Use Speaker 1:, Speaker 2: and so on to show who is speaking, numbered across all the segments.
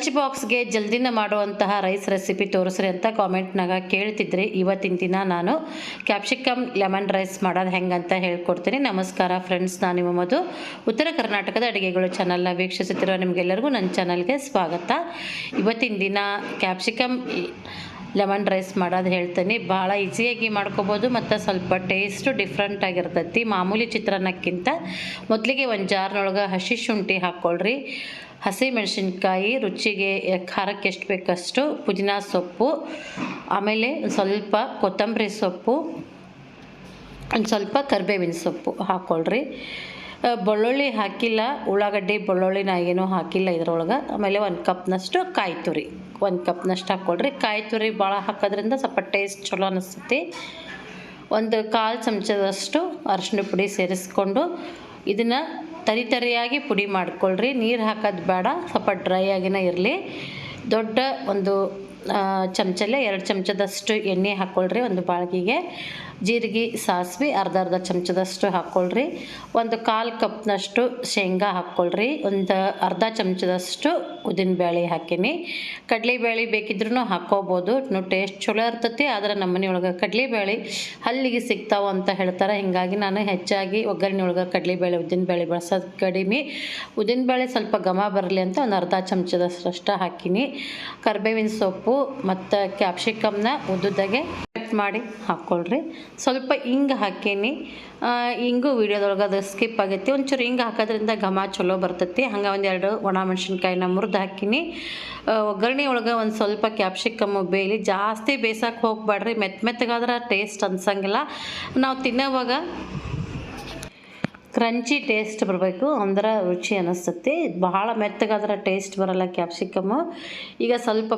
Speaker 1: Lunch ಬಾಕ್ಸ್ಗೆ ಜಲ್ದಿನ ಮಾಡುವಂತಹ rice recipe ತೋರಿಸ್ರಿ ಅಂತ ಕಾಮೆಂಟ್ನಾಗ ಕೇಳ್ತಿದ್ರಿ. ಇವತ್ತಿನ ದಿನ ನಾನು ಕ್ಯಾಪ್ಸಿಕಮ್ ಲೆಮನ್ ರೈಸ್ ಮಾಡೋದು ಹೆಂಗಂತ ಹೇಳ್ಕೊಡ್ತೀನಿ. ನಮಸ್ಕಾರ ಫ್ರೆಂಡ್ಸ್ ನಾನು ನಿಮ್ಮ ಉತ್ತರ ಕರ್ನಾಟಕದ ಅಡುಗೆಗಳು ಚಾನಲ್ನ ವೀಕ್ಷಿಸುತ್ತಿರುವ ನಿಮಗೆಲ್ಲರಿಗೂ ನನ್ನ ಚಾನಲ್ಗೆ ಸ್ವಾಗತ. ಇವತ್ತಿನ ದಿನ ಕ್ಯಾಪ್ಸಿಕಮ್ ಲೆಮನ್ ರೈಸ್ ಮಾಡೋದು ಹೇಳ್ತೀನಿ. ಭಾಳ ಈಸಿಯಾಗಿ ಮಾಡ್ಕೋಬೋದು, ಮತ್ತು ಸ್ವಲ್ಪ ಟೇಸ್ಟು ಡಿಫ್ರೆಂಟ್ ಆಗಿರ್ತೈತಿ. ಮಾಮೂಲಿ ಚಿತ್ರಾನ್ನಕ್ಕಿಂತ ಮೊದಲಿಗೆ ಒಂದು ಜಾರ್ನೊಳಗೆ ಹಸಿ ಶುಂಠಿ ಹಾಕ್ಕೊಳ್ರಿ ಹಸಿ ಮೆಣಸಿನ್ಕಾಯಿ ರುಚಿಗೆ ಖಾರಕ್ಕೆ ಎಷ್ಟು ಬೇಕಷ್ಟು ಪುದೀನ ಸೊಪ್ಪು, ಆಮೇಲೆ ಸ್ವಲ್ಪ ಕೊತ್ತಂಬರಿ ಸೊಪ್ಪು, ಒಂದು ಸ್ವಲ್ಪ ಕರಿಬೇವಿನ ಸೊಪ್ಪು ಹಾಕ್ಕೊಳ್ರಿ ಬೆಳ್ಳುಳ್ಳಿ ಹಾಕಿಲ್ಲ, ಉಳ್ಳಾಗಡ್ಡಿ ಬೆಳ್ಳುಳ್ಳಿನ ಏನೂ ಹಾಕಿಲ್ಲ ಇದ್ರೊಳಗೆ. ಆಮೇಲೆ ಒಂದು ಕಪ್ನಷ್ಟು ಕಾಯಿ ತುರಿ, ಒಂದು ಕಪ್ನಷ್ಟು ಹಾಕ್ಕೊಳ್ರಿ ಕಾಯಿ ತುರಿ ಭಾಳ ಹಾಕೋದ್ರಿಂದ ಸ್ವಲ್ಪ ಟೇಸ್ಟ್ ಚಲೋ ಅನಿಸ್ತೈತಿ. ಒಂದು ಕಾಲು ಚಮಚದಷ್ಟು ಅರಿಶಿಣ ಪುಡಿ ಸೇರಿಸ್ಕೊಂಡು ಇದನ್ನು ತರಿ ತರಿಯಾಗಿ ಪುಡಿ ಮಾಡ್ಕೊಳ್ರಿ. ನೀರು ಹಾಕೋದು ಬೇಡ, ಸ್ವಲ್ಪ ಡ್ರೈ ಆಗಿನ ಇರಲಿ. ದೊಡ್ಡ ಒಂದು ಚಮಚಲ್ಲೇ ಎರಡು ಚಮಚದಷ್ಟು ಎಣ್ಣೆ ಹಾಕ್ಕೊಳ್ರಿ ಒಂದು ಬಾಳ್ಗಿಗೆ. ಜೀರಿಗೆ, ಸಾಸಿವೆ, ಅರ್ಧ ಅರ್ಧ ಚಮಚದಷ್ಟು ಹಾಕ್ಕೊಳ್ರಿ. ಒಂದು ಕಾಲು ಕಪ್ನಷ್ಟು ಶೇಂಗಾ ಹಾಕ್ಕೊಳ್ರಿ. ಒಂದು ಅರ್ಧ ಚಮಚದಷ್ಟು ಉದ್ದಿನಬೇಳೆ ಹಾಕೀನಿ. ಕಡಲೆಬೇಳೆ ಬೇಕಿದ್ರೂ ಹಾಕ್ಕೋಬೋದು. ಇನ್ನು ಟೇಸ್ಟ್ ಚಲೋ ಇರ್ತೈತಿ, ಆದರೆ ನಮ್ಮ ಮನೆಯೊಳಗೆ ಕಡಲೆಬೇಳೆ ಹಲ್ಲಿಗೆ ಸಿಗ್ತಾವೆ ಅಂತ ಹೇಳ್ತಾರೆ. ಹೀಗಾಗಿ ನಾನು ಹೆಚ್ಚಾಗಿ ಒಗ್ಗರಣೆ ಒಳಗೆ ಕಡಲೆಬೇಳೆ, ಉದ್ದಿನಬೇಳೆ ಬಳಸೋದು ಕಡಿಮೆ. ಉದ್ದಿನಬೇಳೆ ಸ್ವಲ್ಪ ಘಮ ಬರಲಿ ಅಂತ ಒಂದು ಅರ್ಧ ಚಮಚದಷ್ಟು ಹಾಕೀನಿ. ಕರ್ಬೇವಿನ ಸೊಪ್ಪು ಮತ್ತು ಕ್ಯಾಪ್ಸಿಕಮ್ನ ಉದ್ದುದಾಗೆ ಕಟ್ ಮಾಡಿ ಹಾಕ್ಕೊಳ್ರಿ ಸ್ವಲ್ಪ ಹಿಂಗೆ ಹಾಕೀನಿ. ಹಿಂಗೂ ವೀಡಿಯೋದೊಳಗೆ ಅದು ಸ್ಕಿಪ್ ಆಗೈತಿ. ಒಂಚೂರು ಹಿಂಗೆ ಹಾಕೋದ್ರಿಂದ ಘಮ ಚಲೋ ಬರ್ತೈತಿ. ಹಂಗೆ ಒಂದೆರಡು ಒಣ ಮೆಣಸಿನ್ಕಾಯಿನ ಮುರಿದು ಹಾಕಿನಿ. ಒಗ್ಗರಣೆ ಒಳಗೆ ಒಂದು ಸ್ವಲ್ಪ ಕ್ಯಾಪ್ಸಿಕಮ್ಮು ಬೇಯಲಿ. ಜಾಸ್ತಿ ಬೇಯಿಸೋಕೆ ಹೋಗ್ಬೇಡ್ರಿ ಮೆತ್ತ ಮೆತ್ತಗಾದ್ರೆ ಟೇಸ್ಟ್ ಅನ್ಸಂಗಿಲ್ಲ. ನಾವು ತಿನ್ನೋವಾಗ ಕ್ರಂಚಿ ಟೇಸ್ಟ್ ಬರಬೇಕು. ಅಂದ್ರೆ ರುಚಿ ಅನ್ನಿಸ್ತತಿ ಬಹಳ ಮೆತ್ತಗಾದ್ರೆ ಟೇಸ್ಟ್ ಬರಲ್ಲ ಕ್ಯಾಪ್ಸಿಕಮ್ಮು ಈಗ ಸ್ವಲ್ಪ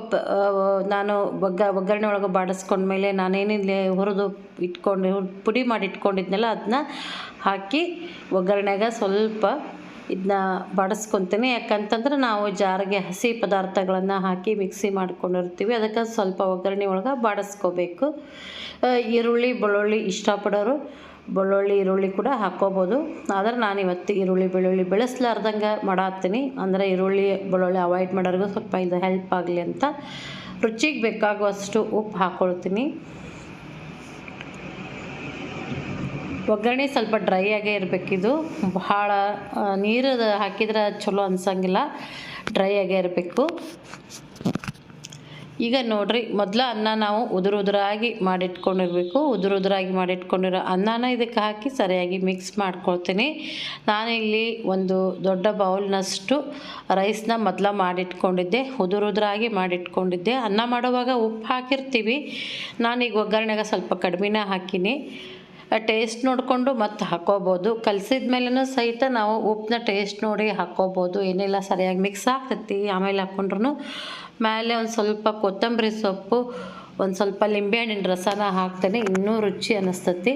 Speaker 1: ನಾನು ಒಗ್ಗ, ಒಗ್ಗರಣೆ ಒಳಗೆ ಬಾಡಿಸ್ಕೊಂಡ್ಮೇಲೆ ನಾನೇನಿಲ್ಲ ಹುರಿದು ಇಟ್ಕೊಂಡು, ಪುಡಿ ಮಾಡಿ ಇಟ್ಕೊಂಡಿದ್ನಲ್ಲ ಅದನ್ನ ಹಾಕಿ ಒಗ್ಗರಣೆಗೆ ಸ್ವಲ್ಪ ಇದನ್ನ ಬಡಿಸ್ಕೊತೀನಿ. ಯಾಕಂತಂದ್ರೆ ನಾವು ಜಾರಿಗೆ ಹಸಿ ಪದಾರ್ಥಗಳನ್ನು ಹಾಕಿ ಮಿಕ್ಸಿ ಮಾಡ್ಕೊಂಡಿರ್ತೀವಿ. ಅದಕ್ಕೆ ಸ್ವಲ್ಪ ಒಗ್ಗರಣೆ ಒಳಗೆ ಬಾಡಿಸ್ಕೋಬೇಕು. ಈರುಳ್ಳಿ, ಬೆಳ್ಳುಳ್ಳಿ ಇಷ್ಟಪಡೋರು ಬೆಳ್ಳುಳ್ಳಿ, ಈರುಳ್ಳಿ ಕೂಡ ಹಾಕ್ಕೋಬೋದು. ಆದರೆ ನಾನು ಇವತ್ತು ಈರುಳ್ಳಿ, ಬೆಳ್ಳುಳ್ಳಿ ಬೆಳೆಸ್ಲಾರ್ದಂಗೆ ಮಾಡಾತ್ತೀನಿ. ಅಂದರೆ ಈರುಳ್ಳಿ, ಬೆಳ್ಳುಳ್ಳಿ ಅವಾಯ್ಡ್ ಮಾಡೋರಿಗೂ ಸ್ವಲ್ಪ ಇದು ಹೆಲ್ಪ್ ಆಗಲಿ ಅಂತ ರುಚಿಗೆ ಬೇಕಾಗುವಷ್ಟು ಉಪ್ಪು ಹಾಕ್ಕೊಳ್ತೀನಿ ಒಗ್ಗರಣೆ ಸ್ವಲ್ಪ ಡ್ರೈ ಆಗೇ ಇರಬೇಕಿದು. ಭಾಳ ನೀರು ಹಾಕಿದ್ರೆ ಚಲೋ ಅನ್ಸಂಗಿಲ್ಲ. ಡ್ರೈ ಆಗೇ ಇರಬೇಕು. ಈಗ ನೋಡ್ರಿ, ಮೊದಲ ಅನ್ನ ನಾವು ಉದುರು ಉದುರಾಗಿ ಮಾಡಿಟ್ಕೊಂಡಿರಬೇಕು, ಉದುರು ಉದುರಾಗಿ ಮಾಡಿಟ್ಕೊಂಡಿರೋ ಅನ್ನನ ಇದಕ್ಕೆ ಹಾಕಿ ಸರಿಯಾಗಿ ಮಿಕ್ಸ್ ಮಾಡ್ಕೊಳ್ತೀನಿ. ನಾನಿಲ್ಲಿ ಒಂದು ದೊಡ್ಡ ಬೌಲ್ನಷ್ಟು ರೈಸ್ನ ಮೊದಲ ಮಾಡಿಟ್ಕೊಂಡಿದ್ದೆ, ಉದುರು ಉದುರಾಗಿ ಮಾಡಿಟ್ಕೊಂಡಿದ್ದೆ. ಅನ್ನ ಮಾಡುವಾಗ ಉಪ್ಪು ಹಾಕಿರ್ತೀವಿ. ನಾನೀಗ ಒಗ್ಗರಣೆಗೆ ಸ್ವಲ್ಪ ಕಡಿಮೆನೇ ಹಾಕೀನಿ. ಟೇಸ್ಟ್ ನೋಡಿಕೊಂಡು ಮತ್ತೆ ಹಾಕೋಬೋದು. ಕಲಸಿದ ಮೇಲೂ ಸಹಿತ ನಾವು ಉಪ್ಪನ್ನ ಟೇಸ್ಟ್ ನೋಡಿ ಹಾಕೋಬೋದು. ಏನಿಲ್ಲ, ಸರಿಯಾಗಿ ಮಿಕ್ಸ್ ಆಗ್ತೈತಿ. ಆಮೇಲೆ ಹಾಕ್ಕೊಂಡ್ರು ಮೇಲೆ ಒಂದು ಸ್ವಲ್ಪ ಕೊತ್ತಂಬರಿ ಸೊಪ್ಪು, ಒಂದು ಸ್ವಲ್ಪ ಲಿಂಬೆಹಣ್ಣಿನ ರಸನ ಹಾಕ್ತೇನೆ. ಇನ್ನೂ ರುಚಿ ಅನ್ನಿಸ್ತತಿ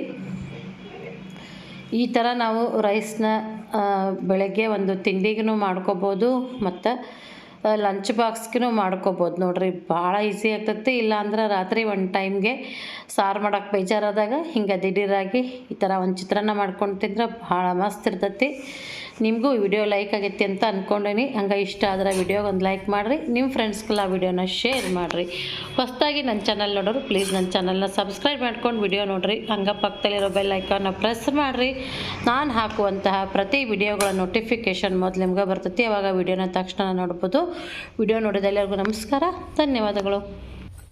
Speaker 1: ಈ ಥರ ನಾವು ರೈಸ್ನ ಬೆಳಗ್ಗೆ ಒಂದು ತಿಂಡಿಗೂ ಮಾಡ್ಕೋಬೋದು. ಮತ್ತು ಲಂಚ್ ಬಾಕ್ಸ್ಗೂ ಮಾಡ್ಕೋಬೋದು. ನೋಡ್ರಿ, ಭಾಳ ಈಸಿ ಆಗ್ತೈತಿ. ಇಲ್ಲಾಂದ್ರೆ ರಾತ್ರಿ ಒಂದು ಟೈಮ್ಗೆ ಸಾರು ಮಾಡೋಕೆ ಬೇಜಾರಾದಾಗ ಹಿಂಗೆ ದಿಢೀರಾಗಿ ಈ ಥರ ಒಂದು ಚಿತ್ರಾನ್ನ ಮಾಡ್ಕೊಂಡು ತಿಂದ್ರೆ ಭಾಳ ಮಸ್ತ್ ಇರ್ತೈತಿ. ನಿಮಗೂ ವಿಡಿಯೋ ಲೈಕ್ ಆಗೈತಿ ಅಂತ ಅಂದ್ಕೊಂಡೀನಿ ಹಂಗೆ ಇಷ್ಟ ಆದರೆ ವಿಡಿಯೋಗೆ ಒಂದು ಲೈಕ್ ಮಾಡಿರಿ. ನಿಮ್ಮ ಫ್ರೆಂಡ್ಸ್ಗೆಲ್ಲ ವಿಡಿಯೋನ ಶೇರ್ ಮಾಡಿರಿ. ಹೊಸದಾಗಿ ನನ್ನ ಚಾನಲ್ ನೋಡೋರು ಪ್ಲೀಸ್ ನನ್ನ ಚಾನಲ್ನ ಸಬ್ಸ್ಕ್ರೈಬ್ ಮಾಡ್ಕೊಂಡು ವಿಡಿಯೋ ನೋಡಿರಿ. ಹಂಗೆ ಪಕ್ಕದಲ್ಲಿರೋ ಬೆಲ್ ಐಕಾನ್ನ ಪ್ರೆಸ್ ಮಾಡಿರಿ. ನಾನು ಹಾಕುವಂತಹ ಪ್ರತಿ ವಿಡಿಯೋಗಳ ನೋಟಿಫಿಕೇಷನ್ ಮೊದಲು ನಿಮ್ಗೆ ಬರ್ತೈತಿ. ಅವಾಗ ವಿಡಿಯೋನ ತಕ್ಷಣ ನೋಡ್ಬೋದು. ವಿಡಿಯೋ ನೋಡಿದ ಎಲ್ಲರಿಗೂ ನಮಸ್ಕಾರ. ಧನ್ಯವಾದಗಳು.